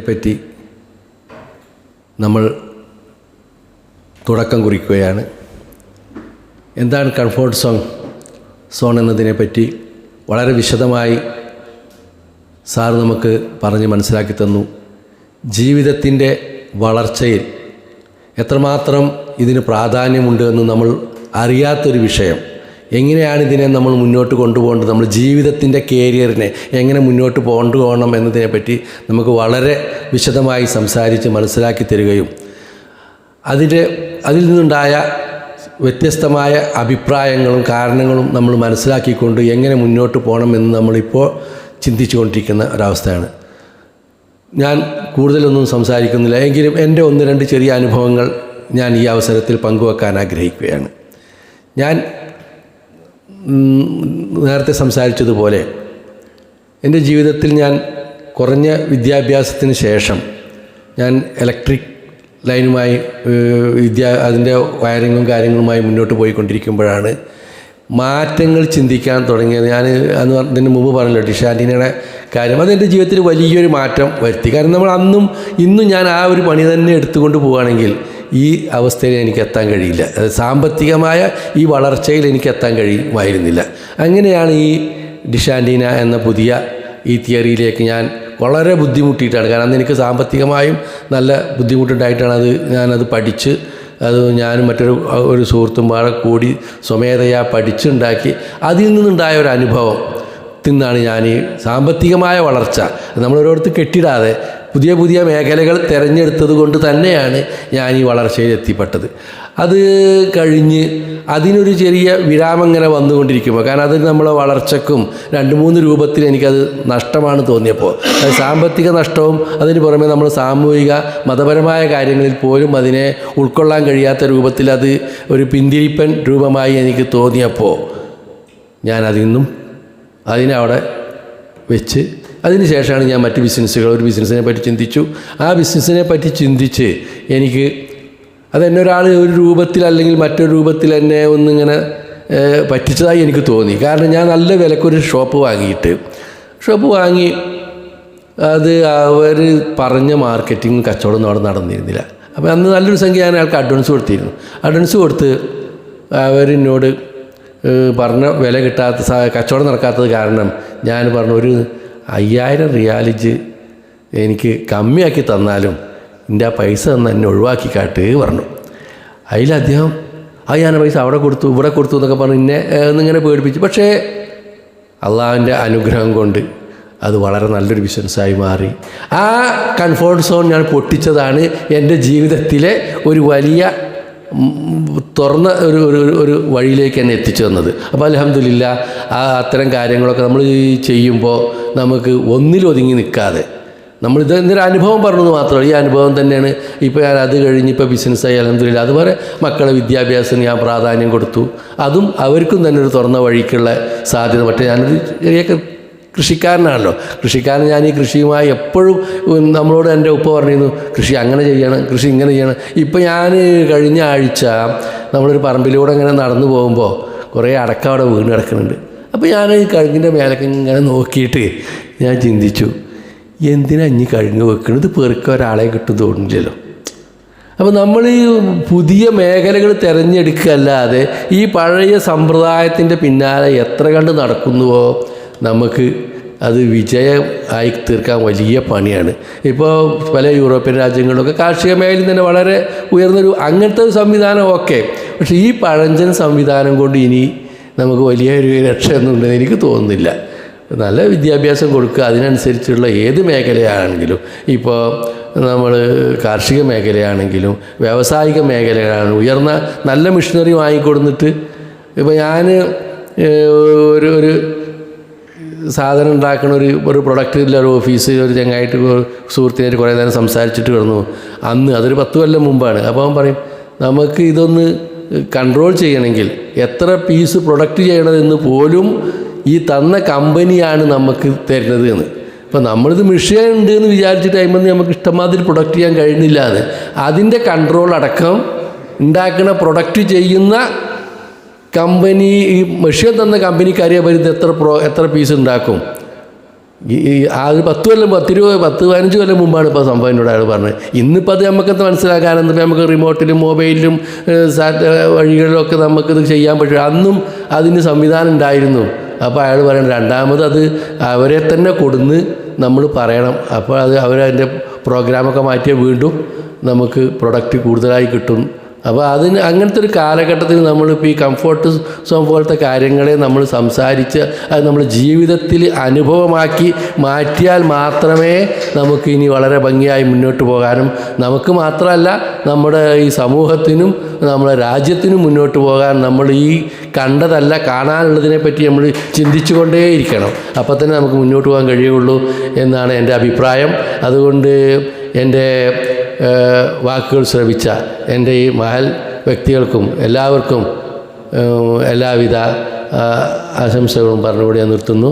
പറ്റി നമ്മൾ തുടക്കം കുറിക്കുകയാണ്. എന്താണ് കംഫോർട്ട് സോൺ സോൺ എന്നതിനെപ്പറ്റി വളരെ വിശദമായി സാർ നമുക്ക് പറഞ്ഞ് മനസ്സിലാക്കി തന്നു. ജീവിതത്തിന്റെ വളർച്ചയിൽ എത്രമാത്രം ഇതിന് പ്രാധാന്യമുണ്ട് എന്ന് നമ്മൾ അറിയാത്തൊരു വിഷയം. എങ്ങനെയാണ് ഇതിനെ നമ്മൾ മുന്നോട്ട് കൊണ്ടുപോകേണ്ടത്? നമ്മൾ ജീവിതത്തിന്റെ കേരിയറിനെ എങ്ങനെ മുന്നോട്ട് കൊണ്ടുപോകണം എന്നതിനെപ്പറ്റി നമുക്ക് വളരെ വിശദമായി സംസാരിച്ച് മനസ്സിലാക്കി തരികയും അതിന്റെ അതിൽ നിന്നുണ്ടായ വ്യത്യസ്തമായ അഭിപ്രായങ്ങളും കാരണങ്ങളും നമ്മൾ മനസ്സിലാക്കിക്കൊണ്ട് എങ്ങനെ മുന്നോട്ട് പോകണം എന്ന് നമ്മളിപ്പോൾ ചിന്തിച്ചു കൊണ്ടിരിക്കുന്ന ഒരവസ്ഥയാണ്. ഞാൻ കൂടുതലൊന്നും സംസാരിക്കുന്നില്ല. എങ്കിലും എന്റെ ഒന്ന് രണ്ട് ചെറിയ അനുഭവങ്ങൾ ഞാൻ ഈ അവസരത്തിൽ പങ്കുവെക്കാൻ ആഗ്രഹിക്കുകയാണ്. ഞാൻ നേരത്തെ സംസാരിച്ചതുപോലെ എന്റെ ജീവിതത്തിൽ ഞാൻ കുറഞ്ഞ വിദ്യാഭ്യാസത്തിന് ശേഷം ഞാൻ ഇലക്ട്രിക് ലൈനുമായി വിദ്യാ അതിന്റെ വയറിങ്ങും കാര്യങ്ങളുമായി മുന്നോട്ട് പോയിക്കൊണ്ടിരിക്കുമ്പോഴാണ് മാറ്റങ്ങൾ ചിന്തിക്കാൻ തുടങ്ങിയത്. ഞാൻ അന്ന് പറഞ്ഞ- ഇതിന് മുമ്പ് പറഞ്ഞല്ലോ ഡിഷാന്റീനയുടെ കാര്യം. അതെന്റെ ജീവിതത്തിൽ വലിയൊരു മാറ്റം വരുത്തി. കാരണം നമ്മൾ അന്നും ഇന്നും ഞാൻ ആ ഒരു പണി തന്നെ എടുത്തുകൊണ്ട് പോവുകയാണെങ്കിൽ ഈ അവസ്ഥയിൽ എനിക്ക് എത്താൻ കഴിയില്ല സാമ്പത്തികമായ ഈ വളർച്ചയിൽ എനിക്ക് എത്താൻ കഴിയുമായിരുന്നില്ല. അങ്ങനെയാണ് ഈ ഡിഷാന്റീന എന്ന പുതിയ ഈ തിയറിയിലേക്ക് ഞാൻ വളരെ ബുദ്ധിമുട്ടിയിട്ടാണ്. കാരണം അന്ന് എനിക്ക് സാമ്പത്തികമായും നല്ല ബുദ്ധിമുട്ടുണ്ടായിട്ടാണ് അത് ഞാനത് പഠിച്ച് അത് ഞാനും മറ്റൊരു ഒരു സുഹൃത്തും പാടെ കൂടി സ്വമേധയാ പഠിച്ചുണ്ടാക്കി അതിൽ നിന്നുണ്ടായ ഒരു അനുഭവം നിന്നാണ് ഞാൻ ഈ സാമ്പത്തികമായ വളർച്ച. നമ്മൾ കെട്ടിടാതെ പുതിയ പുതിയ മേഖലകൾ തിരഞ്ഞെടുത്തത് കൊണ്ട് തന്നെയാണ് ഞാൻ ഈ വളർച്ചയിൽ എത്തിപ്പെട്ടത്. അത് കഴിഞ്ഞ് അതിനൊരു ചെറിയ വിരാമം ഇങ്ങനെ വന്നുകൊണ്ടിരിക്കുമ്പോൾ കാരണം അത് നമ്മളെ വളർച്ചക്കും രണ്ട് മൂന്ന് രൂപത്തിൽ എനിക്കത് നഷ്ടമാണ് തോന്നിയപ്പോൾ. അത് സാമ്പത്തിക നഷ്ടവും അതിന് പുറമെ നമ്മൾ സാമൂഹിക മതപരമായ കാര്യങ്ങളിൽ പോലും അതിനെ ഉൾക്കൊള്ളാൻ കഴിയാത്ത രൂപത്തിൽ അത് ഒരു പിന്തിരിപ്പൻ രൂപമായി എനിക്ക് തോന്നിയപ്പോൾ ഞാൻ അതിന്നും അതിനെ അവിടെ വെച്ച് അതിന് ശേഷമാണ് ഞാൻ മറ്റ് ബിസിനസ്സുകൾ ഒരു ബിസിനസ്സിനെ പറ്റി ചിന്തിച്ചു. ആ ബിസിനസ്സിനെ പറ്റി ചിന്തിച്ച് എനിക്ക് അതെന്നെ ഒരാൾ ഒരു രൂപത്തിൽ അല്ലെങ്കിൽ മറ്റൊരു രൂപത്തിൽ എന്നെ ഒന്നിങ്ങനെ പറ്റിച്ചതായി എനിക്ക് തോന്നി. കാരണം ഞാൻ നല്ല വിലക്കൊരു ഷോപ്പ് വാങ്ങിയിട്ട് ഷോപ്പ് വാങ്ങി അത് അവർ പറഞ്ഞ മാർക്കറ്റിംഗ് കച്ചവടം അവിടെ നടന്നിരുന്നില്ല. അപ്പോൾ അന്ന് നല്ലൊരു സംഖ്യ ഞാൻ അയാൾക്ക് അഡ്വാൻസ് കൊടുത്തിരുന്നു. അഡ്വാൻസ് കൊടുത്ത് അവരെന്നോട് പറഞ്ഞ വില കിട്ടാത്ത കച്ചവടം നടക്കാത്തത് കാരണം ഞാൻ പറഞ്ഞു ഒരു അയ്യായിരം റിയാലിജ് എനിക്ക് കമ്മിയാക്കി തന്നാലും എന്റെ ആ പൈസ തന്നെ എന്നെ ഒഴിവാക്കി കാട്ട് പറഞ്ഞു. അതിൽ അദ്ദേഹം ആ ഞാൻ പൈസ അവിടെ കൊടുത്തു ഇവിടെ കൊടുത്തു എന്നൊക്കെ പറഞ്ഞ് എന്നെ എന്നിങ്ങനെ പേടിപ്പിച്ചു. പക്ഷേ അള്ളാഹുവിന്റെ അനുഗ്രഹം കൊണ്ട് അത് വളരെ നല്ലൊരു ബിസിനസ്സായി മാറി. ആ കംഫോർട്ട് സോൺ ഞാൻ പൊട്ടിച്ചതാണ് എന്റെ ജീവിതത്തിലെ ഒരു വലിയ തുറന്ന ഒരു ഒരു ഒരു- വഴിയിലേക്ക് തന്നെ എത്തിച്ചു തന്നത്. അപ്പോൾ അലഹമില്ല ആ അത്തരം കാര്യങ്ങളൊക്കെ നമ്മൾ ചെയ്യുമ്പോൾ നമുക്ക് ഒന്നിലൊതുങ്ങി നിൽക്കാതെ. നമ്മൾ എന്തൊരു അനുഭവം പറഞ്ഞത് മാത്രമല്ല ഈ അനുഭവം തന്നെയാണ് ഇപ്പോൾ ഞാൻ അത് കഴിഞ്ഞ് ഇപ്പോൾ ബിസിനസ്സായി അലഹമില്ല അതുപോലെ മക്കളെ വിദ്യാഭ്യാസത്തിന് ഞാൻ പ്രാധാന്യം കൊടുത്തു. അതും അവർക്കും തന്നെ ഒരു തുറന്ന വഴിക്കുള്ള സാധ്യത. മറ്റേ ഞാനൊരു ചെറിയ കൃഷിക്കാരനാണല്ലോ. കൃഷിക്കാരൻ ഞാൻ ഈ കൃഷിയുമായി എപ്പോഴും നമ്മളോട് എന്റെ ഉപ്പ പറഞ്ഞിരുന്നു കൃഷി അങ്ങനെ ചെയ്യണം കൃഷി ഇങ്ങനെ ചെയ്യണം. ഇപ്പം ഞാൻ കഴിഞ്ഞ ആഴ്ച നമ്മളൊരു പറമ്പിലൂടെ ഇങ്ങനെ നടന്നു പോകുമ്പോൾ കുറേ അടക്ക അവിടെ വീണ് കിടക്കുന്നുണ്ട്. അപ്പോൾ ഞാൻ ഈ കഴുകിന്റെ മേലൊക്കെ ഇങ്ങനെ നോക്കിയിട്ട് ഞാൻ ചിന്തിച്ചു എന്തിനാ ഇനി കഴുങ്ങ് വെക്കുന്നത് പെറുക്ക ഒരാളെ കിട്ടും തോന്നില്ലല്ലോ. അപ്പോൾ നമ്മൾ ഈ പുതിയ മേഖലകൾ തിരഞ്ഞെടുക്കുകയല്ലാതെ ഈ പഴയ സമ്പ്രദായത്തിന്റെ പിന്നാലെ എത്ര കണ്ട് നടക്കുന്നുവോ നമുക്ക് അത് വിജയം ആയി തീർക്കാൻ വലിയ പണിയാണ്. ഇപ്പോൾ പല യൂറോപ്യൻ രാജ്യങ്ങളിലൊക്കെ കാർഷിക മേഖലയിൽ തന്നെ വളരെ ഉയർന്നൊരു അങ്ങനത്തെ ഒരു സംവിധാനം ഓക്കെ പക്ഷേ ഈ പഴഞ്ചൻ സംവിധാനം കൊണ്ട് ഇനി നമുക്ക് വലിയൊരു രക്ഷയൊന്നുണ്ടെന്ന് എനിക്ക് തോന്നുന്നില്ല. നല്ല വിദ്യാഭ്യാസം കൊടുക്കുക അതിനനുസരിച്ചുള്ള ഏത് മേഖലയാണെങ്കിലും. ഇപ്പോൾ നമ്മൾ കാർഷിക മേഖലയാണെങ്കിലും വ്യാവസായിക മേഖലയാണ് ഉയർന്ന നല്ല മിഷനറി വാങ്ങിക്കൊടുന്നിട്ട്. ഇപ്പോൾ ഞാൻ ഒരു ഒരു സാധനം ഉണ്ടാക്കുന്ന ഒരു ഒരു പ്രൊഡക്റ്റിന്റെ ഒരു ഓഫീസ് ഒരു ചങ്ങായിട്ട് സുഹൃത്തിനായിട്ട് കുറേ നേരം സംസാരിച്ചിട്ട് കിടന്നു. അന്ന് അതൊരു പത്ത് കൊല്ലം മുമ്പാണ്. അപ്പോൾ അവൻ പറയും നമുക്ക് ഇതൊന്ന് കൺട്രോൾ ചെയ്യണമെങ്കിൽ എത്ര പീസ് പ്രൊഡക്റ്റ് ചെയ്യണതെന്ന് പോലും ഈ തന്ന കമ്പനിയാണ് നമുക്ക് തരുന്നത് എന്ന്. ഇപ്പം നമ്മളിത് മിഷൻ ഉണ്ട് എന്ന് വിചാരിച്ച ടൈമിൽ നമുക്ക് ഇഷ്ടമാതിരി പ്രൊഡക്റ്റ് ചെയ്യാൻ കഴിയുന്നില്ല എന്ന്. അതിന്റെ കൺട്രോൾ അടക്കം ഉണ്ടാക്കുന്ന പ്രൊഡക്റ്റ് ചെയ്യുന്ന കമ്പനി ഈ മെഷീൻ തന്ന കമ്പനിക്കാരെ വരുന്ന എത്ര പ്രോ എത്ര പീസ് ഉണ്ടാക്കും? ഈ ആ ഒരു പത്ത് കൊല്ലം പത്തിരുപത് പത്ത് പതിനഞ്ച് കൊല്ലം മുമ്പാണ് ഇപ്പോൾ സംഭവം എന്നോട് അയാൾ പറഞ്ഞത്. ഇന്നിപ്പോൾ അത് നമുക്കത് മനസ്സിലാക്കാനെന്ന് നമുക്ക് റിമോട്ടിലും മൊബൈലിലും സാറ്റ് വഴികളിലൊക്കെ നമുക്കിത് ചെയ്യാൻ പറ്റും. അന്നും അതിന് സംവിധാനം ഉണ്ടായിരുന്നു. അപ്പോൾ അയാൾ പറയണം രണ്ടാമത് അത് അവരെ തന്നെ കൊടുന്ന് നമ്മൾ പറയണം. അപ്പോൾ അത് അവരതിന്റെ പ്രോഗ്രാമൊക്കെ മാറ്റിയാൽ വീണ്ടും നമുക്ക് പ്രൊഡക്റ്റ് കൂടുതലായി കിട്ടും. അപ്പോൾ അതിന് അങ്ങനത്തെ ഒരു കാലഘട്ടത്തിൽ നമ്മളിപ്പോൾ ഈ കംഫോർട്ട് സോൺ പോലത്തെ കാര്യങ്ങളെ നമ്മൾ സംസാരിച്ച് അത് നമ്മൾ ജീവിതത്തിൽ അനുഭവമാക്കി മാറ്റിയാൽ മാത്രമേ നമുക്ക് ഇനി വളരെ ഭംഗിയായി മുന്നോട്ട് പോകാനും നമുക്ക് മാത്രമല്ല നമ്മുടെ ഈ സമൂഹത്തിനും നമ്മുടെ രാജ്യത്തിനും മുന്നോട്ട് പോകാൻ നമ്മൾ ഈ കണ്ടതല്ല കാണാനുള്ളതിനെ പറ്റി നമ്മൾ ചിന്തിച്ചുകൊണ്ടേയിരിക്കണം അപ്പോൾ തന്നെ നമുക്ക് മുന്നോട്ട് പോകാൻ കഴിയുള്ളൂ എന്നാണ് എന്റെ അഭിപ്രായം. അതുകൊണ്ട് എന്റെ വാക്കുകൾ ശ്രവിച്ച എന്റെ ഈ മഹൽ വ്യക്തികൾക്കും എല്ലാവർക്കും എല്ലാവിധ ആശംസകളും പറഞ്ഞുകൂടി നിർത്തുന്നു.